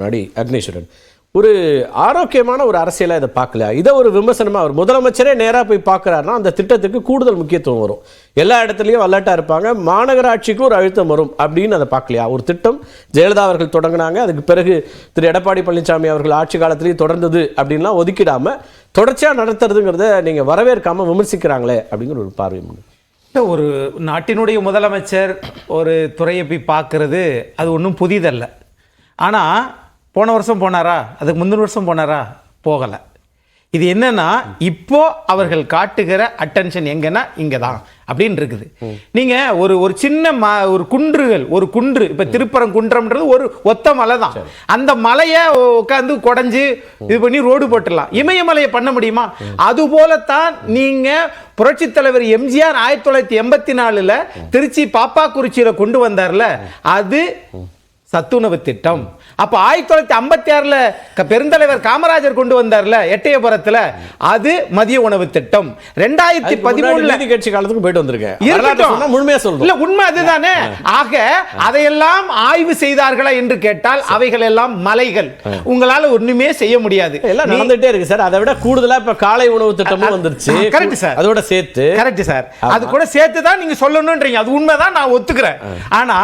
முன்னாடி அக்னீஸ்வரன். ஒரு ஆரோக்கியமான ஒரு அரசியலாக இதை பார்க்கல. இதை ஒரு விமர்சனமாக அவர் முதலமைச்சரே நேராக போய் பார்க்கறாருன்னா அந்த திட்டத்துக்கு கூடுதல் முக்கியத்துவம் வரும். எல்லா இடத்துலையும் வல்லாட்டா இருப்பாங்க. மாநகராட்சிக்கு ஒரு அழுத்தம் வரும் அப்படின்னு அதை பார்க்கலையா? ஒரு திட்டம். ஜெயலலிதா அவர்கள் தொடங்கினாங்க. அதுக்கு பிறகு திரு எடப்பாடி பழனிசாமி அவர்கள் ஆட்சி காலத்திலேயே தொடர்ந்தது அப்படின்லாம் ஒதுக்கிடாம தொடர்ச்சியாக நடத்துறதுங்கிறத நீங்கள் வரவேற்காமல் விமர்சிக்கிறாங்களே அப்படிங்கிற ஒரு பார்வை ஒரு நாட்டினுடைய முதலமைச்சர் ஒரு துறையை போய் பார்க்கறது அது ஒன்றும் புதிதல்ல. ஆனால் போன வருஷம் போனாரா? அதுக்கு முந்தின வருஷம் போனாரா? போகலை. இது என்னன்னா இப்போ அவர்கள் காட்டுகிற அட்டென்ஷன் எங்கன்னா இங்கே தான் அப்படின்னு இருக்குது. நீங்க ஒரு ஒரு சின்ன ம ஒரு குன்றுகள் ஒரு குன்று இப்ப திருப்பரங்குன்றம்ன்றது ஒரு ஒத்த மலை தான் அந்த மலையை உட்காந்து குடஞ்சு இது பண்ணி ரோடு போட்டுடலாம். இமயமலையை பண்ண முடியுமா? அது போலத்தான் நீங்க புரட்சித் தலைவர் எம்ஜிஆர் ஆயிரத்தி தொள்ளாயிரத்தி எண்பத்தி நாலுல திருச்சி பாப்பாக்குறிச்சியில கொண்டு வந்தார்ல அது சத்துணவு திட்டம். அப்ப ஆயிரத்தி தொள்ளாயிரத்தி ஐம்பத்தி ஆறுல பெருந்தலைவர் காமராஜர் கொண்டு வந்தார்ல எட்டயபுரத்துல. அது மதிய உணவு திட்டம். ரெண்டாயிரத்தி பதிமூணுல நீதி கட்சி காலத்துக்கு போயிட்டு வந்திருக்கேன் வரலாற்றை இருக்கட்டும். சொன்னா முழுமையா சொல்லணும் இல்ல உண்மை அதுதானே? ஆக அதையெல்லாம் ஆய்வு செய்தார்களா என்று கேட்டால் அவைகள் எல்லாம் மலைகள். உங்களால ஒண்ணுமே செய்ய முடியாது. எல்லாம் நடந்துட்டே இருக்கு சார். அதை விட கூடுதலா இப்ப காலை உணவு திட்டமும் வந்துருச்சு. கரெக்ட் சார் அதோட சேர்த்து. கரெக்ட் சார் அது கூட சேர்த்து தான் நீங்க சொல்லணும்ன்றீங்க அது உண்மைதான் நான் ஒத்துக்கிறேன். ஆனா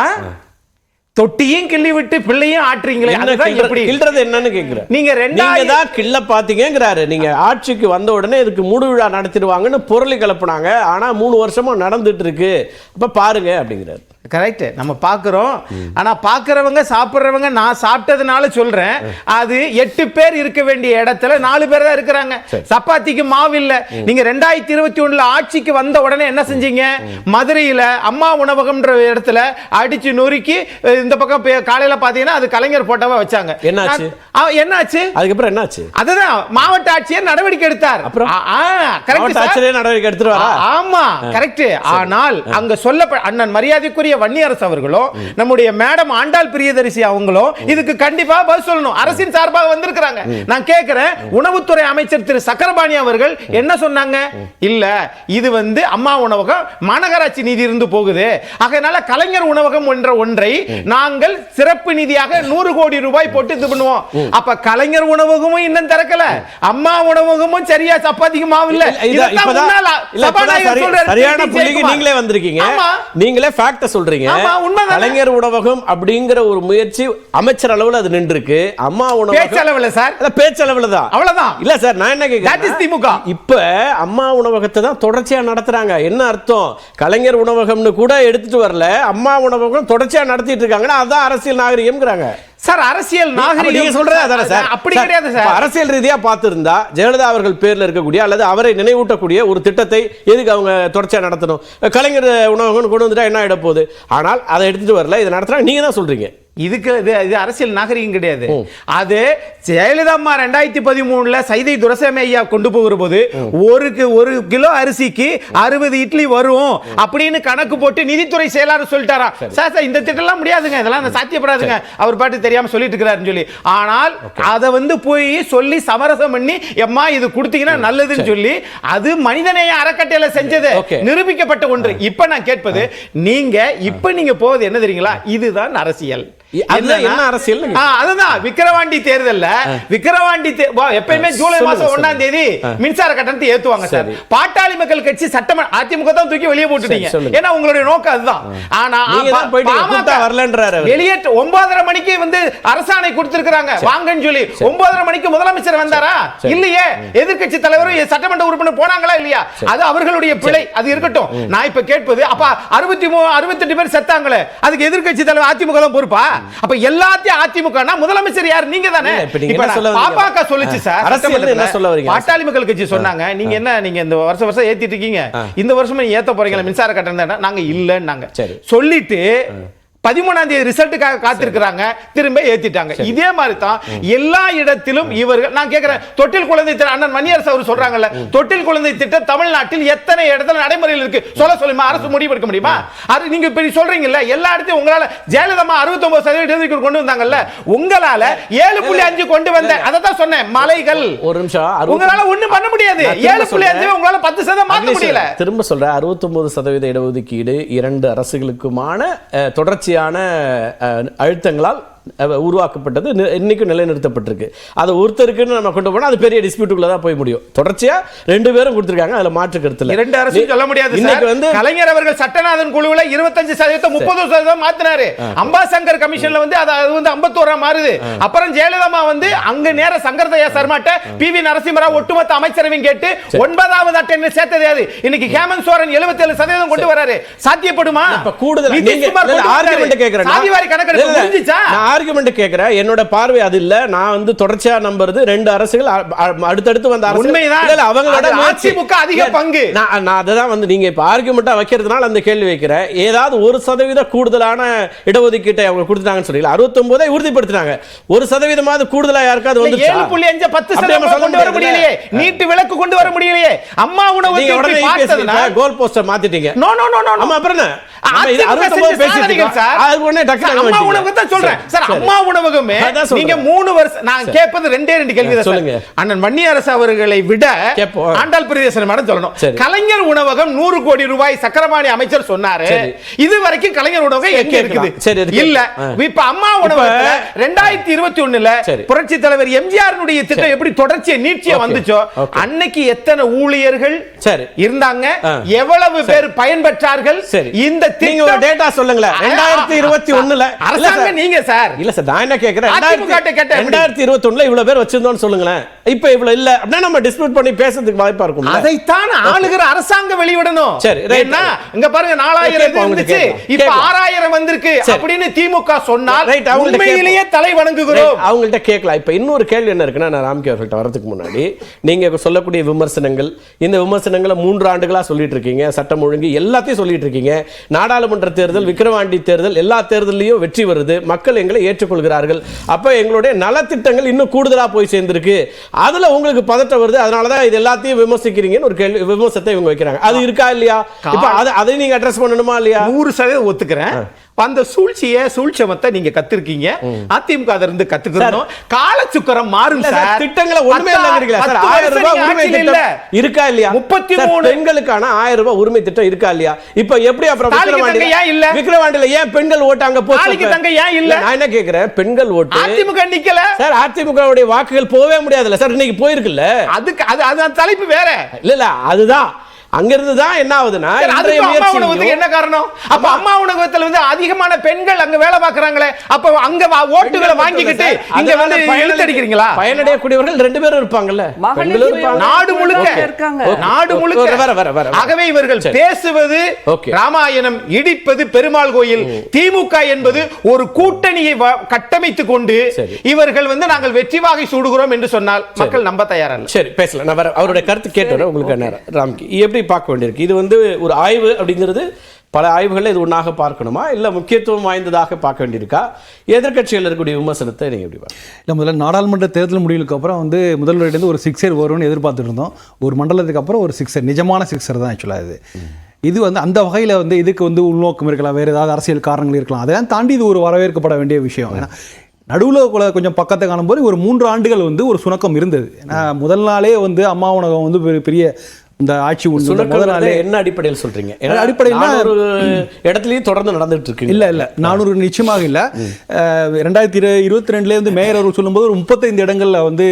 தொட்டியும் கிள்ளி விட்டு பிள்ளையும் ஆட்டுறீங்களே அதுதான் எப்படி? கிள்றது என்னன்னு கேக்குறேன் நீங்க நீங்க ரெண்டாயிரம் தான் கிள்ள பாத்தீங்கங்கிறாரு. நீங்க ஆட்சிக்கு வந்த உடனே இதுக்கு மூடு விழா நடத்திடுவாங்கன்னு பொருளை கிளப்புனாங்க. ஆனா மூணு வருஷமா நடந்துட்டு இருக்கு அப்ப பாருங்க அப்படிங்கிறாரு. கரெக்ட் நம்ம பார்க்குறோம் ஆனா பார்க்குறவங்க சாப்பிட்றவங்க நான் சாப்பிட்டதுனால சொல்றேன். அது எட்டு பேர் இருக்க வேண்டிய இடத்துல நாலு பேர் தான் இருக்கிறாங்க. சப்பாத்திக்கு மாவு இல்ல. நீங்க ரெண்டாயிரத்தி இருபத்தி ஒண்ணுல ஆட்சிக்கு வந்த உடனே என்ன செஞ்சீங்க? மதுரையில அம்மா உணவகம்ன்ற இடத்துல அடிச்சு நொறுக்கி இந்த பக்கம் காலையில பாத்தீங்கன்னா அது கலைஞர் போட்டோவா வச்சாங்க. என்னாச்சு? என்னாச்சு? அதுக்கப்புறம் என்னாச்சு? அதுதான் மாவட்ட ஆட்சியர் நடவடிக்கை எடுத்தார். அப்புறம்? ஆட்சியரே நடவடிக்கை எடுத்துட்டு வரா ஆ- ஆமா கரெக்ட் ஆனால் அங்க சொல்ல அண்ணன் மரியாதைக்குரிய வன்னியரசு அவர்களும் நம்முடைய மேடம் ஆண்டாள் பிரியதரிசி அவங்களும் இதுக்கு கண்டிப்பா பதில் சொல்லணும். அரசின் சார்பாக வந்திருக்கிறாங்க. நான் கேட்கிறேன் உணவுத்துறை அமைச்சர் திரு சக்கரபாணி அவர்கள் என்ன சொன்னாங்க? இல்ல இது வந்து அம்மா உணவகம் மாநகராட்சி நிதி இருந்து போகுது. அதனால கலைஞர் உணவகம் என்ற ஒன்றை நாங்கள் சிறப்பு நிதியாக நூறு கோடி ரூபாய் போட்டு இது பண்ணுவோம். அப்ப கலைஞர் உணவகமும் இன்னும் திறக்கல. அம்மா உணவகமும் சரியா சப்பாத்திக்கு மாவு இல்ல. சரியான புள்ளிக்கு. நீங்களே வந்திருக்கீங்க. நீங்களே ஃபேக்ட சொல்றீங்க? கலைஞர் உணவகம் அப்படிங்கிற ஒரு முயற்சி அமைச்சர் அளவுல அது நின்று இருக்கு அம்மா உணவகம் பேச்சளவுல சார். பேச்சளவுல தான். அவ்வளவுதான். இல்ல சார் நான் என்ன கேக்குறேன் திமுக. இப்ப அம்மா உணவகத்தை தான் தொடர்ச்சியா நடத்துறாங்க. என்ன அர்த்தம்? கலைஞர் உணவகம்னு கூட எடுத்துட்டு வரல. அம்மா உணவகம் தொடர்ச்சியா நடத்திட்டு இருக்காங்கன்னா அதான் அரசியல் நாகரிகம்ங்கிறாங்க. சார் அரசியல் நாகரிகம் சொல்றது அதானே சார்? அப்படி கிடையாது சார். அரசியல் ரீதியா பார்த்திருந்தா ஜெயலலிதா அவர்கள் பேர்ல இருக்கக்கூடிய அல்லது அவரை நினைவூட்டக்கூடிய ஒரு திட்டத்தை எதுக்கு அவங்க தொடர்ச்சியா நடத்தணும்? கலைஞர் உணவகம் கொண்டு வந்துட்டா என்ன ஆயிட போகுது ஆனால் அதை எடுத்துட்டு வரல. இதை நடத்துறாங்க. நீங்க தான் சொல்றீங்க. இதுக்கு இது இது அரசியல் நாகரிகம் கிடையாது. அது ஜெயலலிதா அம்மா ரெண்டாயிரத்தி பதிமூணுல சைதை துரசாமி ஐயா கொண்டு போகிற போது ஒரு ஒரு கிலோ அரிசிக்கு அறுபது இட்லி வரும் அப்படின்னு கணக்கு போட்டு நிதித்துறை செயலாளர் சொல்லிட்டாரா. சார். சார் இந்த திட்டம்லாம் முடியாதுங்க. இதெல்லாம் சாத்தியப்படாதுங்க. அவர் பாட்டு தெரியாம சொல்லிட்டு இருக்கிறாருன்னு சொல்லி. ஆனால் அதை வந்து போய் சொல்லி சமரசம் பண்ணி எம்மா இது கொடுத்தீங்கன்னா நல்லதுன்னு சொல்லி அது மனிதநேய அறக்கட்டையில செஞ்சது. நிரூபிக்கப்பட்ட ஒன்று. இப்ப நான் கேட்பது நீங்க இப்ப நீங்க போவது என்ன தெரியுங்களா? இதுதான் அரசியல். என்ன அதுதான். விக்கிரவாண்டி தேர்தல்ல விக்கிரவாண்டி எப்பயுமே ஜூலை மாசம் ஒண்ணாம் தேதி மின்சார கட்டணத்தை ஏத்துவாங்க சார். பாட்டாளி மக்கள் கட்சி சட்டமன்ற அதிமுக தான் தூக்கி வெளியே போட்டுட்டீங்க. ஏன்னா உங்களுடைய நோக்கம் அதுதான். ஆனா வரலன்றாரு. வெளியேற்ற ஒன்பதரை மணிக்கு வந்து அரசாணை கொடுத்திருக்காங்க வாங்கன்னு சொல்லி. ஒன்பதரை மணிக்கு முதலமைச்சர் வந்தாரா? இல்லையே. எதிர்க்கட்சி தலைவரும் சட்டமன்ற உறுப்பினர் போனாங்களா இல்லையா? அது அவர்களுடைய பிழை. அது இருக்கட்டும். நான் இப்ப கேட்பது அப்ப அறுபத்தி மூணு அறுபத்தெட்டு பேர் செத்தாங்களே. அதுக்கு எதிர்க்கட்சி தலைவர் அதிமுக தான் பொறுப்பா? அப்ப எல்லாத்தையும் அதிமுக முதலமைச்சர் யார் நீங்க தானே இப்ப? பாமக சொல்லுச்சு சார் சட்டமன்றத்துல. என்ன சொல்ல வரீங்க? பாட்டாளி மக்கள் கட்சி சொன்னாங்க நீங்க என்ன நீங்க இந்த வருஷம் வருஷம் ஏத்திட்டு இருக்கீங்க இந்த வருஷம் நீங்க ஏத்த போறீங்களா மின்சார கட்டணம்? நாங்க இல்லன்னாங்க. சொல்லிட்டு பதிமூணாம் தேதி ரிசல்ட்டுக்காக காத்திருக்கிறாங்க. திரும்ப ஏத்திட்டாங்க. இதே மாதிரி தான் எல்லா இடத்திலும் இவர்கள் நான் கேட்கிறேன் தொட்டில் குழந்தை திட்டம் அண்ணன் மணியரசு அவர் சொல்றாங்கல்ல தொட்டில் குழந்தை திட்டம் தமிழ்நாட்டில் எத்தனை இடத்துல நடைமுறையில் இருக்கு? சொல்ல சொல்லுமா? அரசு முடிவு எடுக்க முடியுமா? அது நீங்க இப்ப சொல்றீங்கல்ல எல்லா இடத்தையும் உங்களால ஜெயலலிதா அறுபத்தி ஒன்பது சதவீதம் கொண்டு வந்தாங்கல்ல உங்களால ஏழு புள்ளி அஞ்சு கொண்டு வந்த அதை தான் சொன்னேன் மலைகள். ஒரு நிமிஷம் உங்களால ஒண்ணும் பண்ண முடியாது. ஏழு புள்ளி அஞ்சு. உங்களால பத்து சதவீதம் அகிலேஷ் முடியல. திரும்ப சொல்றேன் 69% சதவீத இடஒதுக்கீடு இரண்டு அரசுகளுக்குமான அஹ், தொடர்ச்சியான அழுத்தங்களால் உருவாக்கப்பட்டது இன்னைக்கும் நிலைநிறுத்தப்பட்டிருக்கு. அது ஒருத்தருக்குன்னு நம்ம கொண்டு போனா அது பெரிய டிஸ்பியூட்டுக்குள்ள தான் போய் முடியும். தொடர்ச்சியா ரெண்டு பேரும் கொடுத்துருக்காங்க அதுல மாற்று கருத்து இல்ல. இரண்டு அரசும் சொல்ல முடியாது இன்னைக்கு. வந்து கலைஞர் அவர்கள் சட்டநாதன் குழுவுல இருபத்தஞ்சு சதவீதம் முப்பது சதவீதம் மாத்தினாரு. அம்பாசங்கர் கமிஷன்ல வந்து அது அது வந்து ஐம்பத்தோரா மாறுது. அப்புறம் ஜெயலலிதா வந்து அங்க நேர சங்கர்தயா சர்மாட்ட பி வி நரசிம்மராவ் ஒட்டுமொத்த அமைச்சரவையும் கேட்டு ஒன்பதாவது அட்டை சேர்த்தது அது. இன்னைக்கு ஹேமந்த் சோரன் 77% சதவீதம் கொண்டு வராரு. சாத்தியப்படுமா? கூடுதல் சாதிவாரி கணக்கெடுப்பு முடிஞ்சுச்சா? ஆர்குமெண்ட் கேக்குறேன் என்னோட பார்வை அது இல்ல. நான் வந்து தொடர்ச்சியா நம்புறது ரெண்டு அரசுகள் அடுத்தடுத்து வந்த இல்ல, அவங்களோட. அதிமுக அதிக பங்கு. நான் அததான் வந்து நீங்க இப்ப ஆர்குமெண்டா வைக்கிறதுனால அந்த கேள்வி வைக்கிறேன். ஏதாவது ஒரு சதவீத கூடுதலான இடஒதுக்கீட்டை அவங்க கொடுத்தாங்கன்னு சொல்லி அறுபத்தொன்பதை உறுதிப்படுத்தினாங்க. ஒரு சதவீதமாவது கூடுதலா யாருக்காவது வந்துச்சா? ஏழு புள்ளி அஞ்சு பத்து சதவீதம் கொண்டு வர? முடியலையே. நீட்டு விளக்கு கொண்டு வர முடியலையே. அம்மா உணவு கோல் போஸ்டர் மாத்திட்டீங்க. நோ நோ நோ நோ அப்புறம் என்ன? நம்ம இது அதிமுக 69 செஞ்ச பேசிட்டு சாதனைகள் இருக்கோம். சார். அது உடனே டக்குனு சார், அம்மா வந்துட்டீங்க. உணவகம் தான் சொல்றேன் சரி, சார் சரி. அம்மா உணவகமே அதான் சொல்றேன். நீங்க மூணு வருஷம் நான் கேட்பது ரெண்டே ரெண்டு கேள்வி தான் சொல்லுங்க. சார் அண்ணன் மணியரசு அவர்களை விட கேட்போம். ஆண்டாள் பிரியதர்சன் மேடம் சொல்லணும் சரி. கலைஞர் உணவகம் நூறு கோடி ரூபாய் சக்கரபாணி அமைச்சர் சொன்னாரு சரி. இது வரைக்கும் கலைஞர் உணவகம் எங்க கேட்கலாம். இருக்குது சரி, அது இல்ல. இப்ப அம்மா உணவகத்துல ரெண்டாயிரத்தி இருபத்தி ஒண்ணுல. புரட்சி தலைவர் எம்ஜிஆர் திட்டம் எப்படி தொடர்ச்சியா நீட்சியா. வந்துச்சோ. அன்னைக்கு எத்தனை ஊழியர்கள். இருந்தாங்க. எவ்வளவு பேர் பயன்பெற்றார்கள் இந்த நீங்க ஒரு திட்டம் டேட்டா சொல்லுங்களேன். ரெண்டாயிரத்தி இருபத்தி ஒண்ணுல. அரசாங்கம் நீங்க சார். இல்ல சார் நான் என்ன கேக்குறேன்? அதிமுக கிட்ட கேட்டா எப்படி? ரெண்டாயிரத்தி இருபத்தி ஒண்ணுல இவ்வளவு பேர் வச்சிருந்தோம்னு சொல்லுங்களேன். இப்ப இவ்வளவு இல்ல. அப்படின்னா நம்ம டிஸ்பியூட் பண்ணி பேசுறதுக்கு வாய்ப்பா இருக்கும் அதைத்தான் ஆளுகிற அரசாங்கம் வெளிவிடணும் சரி, right. ஏன்னா இங்க பாருங்க நாலாயிரம் கேட்போம், இருந்துச்சு. கேட்போம். இப்ப கேட்போம். ஆறாயிரம் வந்திருக்கு. சரி. அப்படின்னு திமுக சொன்னால் Right, அவங்கள்ட்ட உண்மையிலேயே கேட்போம். தலை வணங்குகிறோம். அவங்கள்ட்ட கேட்கலாம். இப்ப இன்னொரு கேள்வி என்ன இருக்குன்னா நான் ராம்கி அவர்கள்ட்ட வரதுக்கு முன்னாடி நீங்க சொல்லக்கூடிய விமர்சனங்கள் இந்த விமர்சனங்களை மூன்று ஆண்டுகளா சொல்லிட்டு இருக்கீங்க. சட்டம் ஒழுங்கு எல்லாத்தையும் சொல்லிட்டு இருக்கீங்க. நாடாளுமன்ற தேர்தல் விக்கிரவாண்டி தேர்தல் எல்லா தேர்தலையும் வெற்றி வருது. மக்கள் எங்களை ஏற்றுக்கொள்கிறார்கள். அப்ப எங்களுடைய நலத்திட்டங்கள் இன்னும் கூடுதலா போய் சேர்ந்திருக்கு. அதுல உங்களுக்கு பதட்டம் வருது. அதனாலதான் இது எல்லாத்தையும் விமர்சிக்கிறீங்கன்னு ஒரு கேள்வி விமர்சனத்தை இவங்க வைக்கிறாங்க. அது இருக்கா இல்லையா? இப்ப அதை அதை நீங்க அட்ரஸ் பண்ணணுமா இல்லையா? நூறு சதவீதம் ஒத்துக்கிறேன். அந்த சூழ்ச்சிய சூழ்ச்சமத்தை நீங்க கத்திருக்கீங்க. அதிமுக அதுல இருந்து கத்துக்கணும் காலச்சுக்கரம் மாறும் சார், திட்டங்களை ஒண்ணுமே இல்லைங்கிறீங்களா ஆயிரம் ரூபாய் உரிமை திட்டம். இருக்கா இல்லையா? முப்பத்தி மூணு. பெண்களுக்கான ஆயிரம் ரூபாய் உரிமை திட்டம் இருக்கா இல்லையா? இப்ப எப்படி அப்புறம் தங்க ஏன் இல்ல? விக்கிரவாண்டியில ஏன் பெண்கள் ஓட்டு அங்க போச்சு? தங்க ஏன் இல்ல? நான் என்ன கேக்குறேன்? பெண்கள் ஓட்டு அதிமுக நிக்கல. சார் அதிமுகவுடைய வாக்குகள் போகவே முடியாதுல்ல. சார் இன்னைக்கு போயிருக்குல்ல. அதுக்கு அது அது தலைப்பு வேற. இல்ல இல்ல அதுதான். அங்கிருந்து தான் என்ன ஆகுதுன்னா அம்மா உணவகத்துக்கு என்ன காரணம் அப்ப அம்மா உணவகத்துல வந்து அதிகமான பெண்கள் அங்க வேலை பாக்குறாங்களே அப்ப அங்க ஓட்டுகளை வாங்கிக்கிட்டு இங்க வந்து பயனடை- இழுத்தடிக்கிறீங்களா பயனடையக்கூடியவர்கள் ரெண்டு பேரும் இருப்பாங்கல்ல நாடு முழுக்க. நாடு. முழுக்க வர வர வர. ஆகவே இவர்கள். பேசுவது. ராமாயணம் இடிப்பது பெருமாள் கோயில் திமுக என்பது ஒரு கூட்டணியை வ- கட்டமைத்துக் கொண்டு. இவர்கள் வந்து நாங்கள் வெற்றி வாகை சூடுகிறோம் என்று சொன்னால் மக்கள் நம்ப தயாரா சரி பேசலாம் நான் வர அவருடைய கருத்து கேட்டு உங்களுக்கு ராம்கி எப்படி பார்க்க வேண்டியிருக்கு. இது வந்து ஒரு ஆய்வு அப்படிங்கிறது பல ஆய்வுகளில் இது ஒன்றாக பார்க்கணுமா? இல்லை முக்கியத்துவம் வாய்ந்ததாக பார்க்க வேண்டியிருக்கா? எதிர்க்கட்சிகள் இருக்கக்கூடிய விமர்சனத்தை நீங்கள் எப்படி இல்லை முதல்ல நாடாளுமன்ற தேர்தல் முடிவுக்கு அப்புறம் வந்து முதல்வரிடந்து ஒரு சிக்ஸர் வரும்னு எதிர்பார்த்துட்டு இருந்தோம். ஒரு மண்டலத்துக்கு அப்புறம் ஒரு சிக்ஸர் நிஜமான சிக்ஸர் தான் ஆக்சுவலாக இது. இது வந்து அந்த வகையில் வந்து இதுக்கு வந்து உள்நோக்கம் இருக்கலாம் வேறு ஏதாவது அரசியல் காரணங்கள் இருக்கலாம். அதெல்லாம் தாண்டி இது ஒரு வரவேற்கப்பட வேண்டிய விஷயம். ஏன்னா நடுவில் கொஞ்சம் பக்கத்தை காணும்போது ஒரு மூன்று ஆண்டுகள் வந்து ஒரு சுணக்கம் இருந்தது. ஏன்னா முதல் நாளே வந்து அம்மா உணவகம் வந்து பெரிய இந்த ஆட்சி உண்டு. முதல் சுணக்கம் நாளே என்ன அடிப்படையில் சொல்றீங்க? ஏன்னா அடிப்படையில்னா- ஒரு இடத்துலயும் தொடர்ந்து நடந்துட்டு இருக்கு இல்ல இல்ல. நானூறு நிச்சயமாக இல்ல. ரெண்டாயிரத்தி இரு இருபத்தி ரெண்டுல இருந்து மேயர் அவர்கள் சொல்லும்போது ஒரு முப்பத்தைந்து இடங்கள்ல வந்து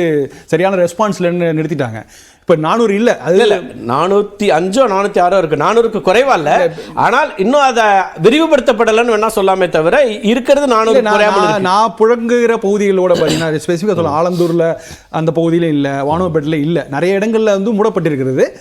சரியான ரெஸ்பான்ஸ்ல நிறுத்திட்டாங்க. இப்ப நானூறு இல்ல. அது இல்ல நானூத்தி அஞ்சோ நானூத்தி ஆறோ இருக்கு. நானூறுக்கு குறைவா இல்ல. ஆனால் இன்னும் அதை விரிவுபடுத்தப்படலைன்னு வேணா சொல்லாமே தவிர இருக்கிறது நானூறு நான் புழங்குகிற பகுதிகளோட பார்த்தீங்கன்னா ஸ்பெசிஃபிக்காக சொல்ல ஆலந்தூர்ல அந்த பகுதியில இல்ல வானவப்பேட்டில் இல்ல. நிறைய இடங்கள்ல வந்து மூடப்பட்டிருக்கிறது.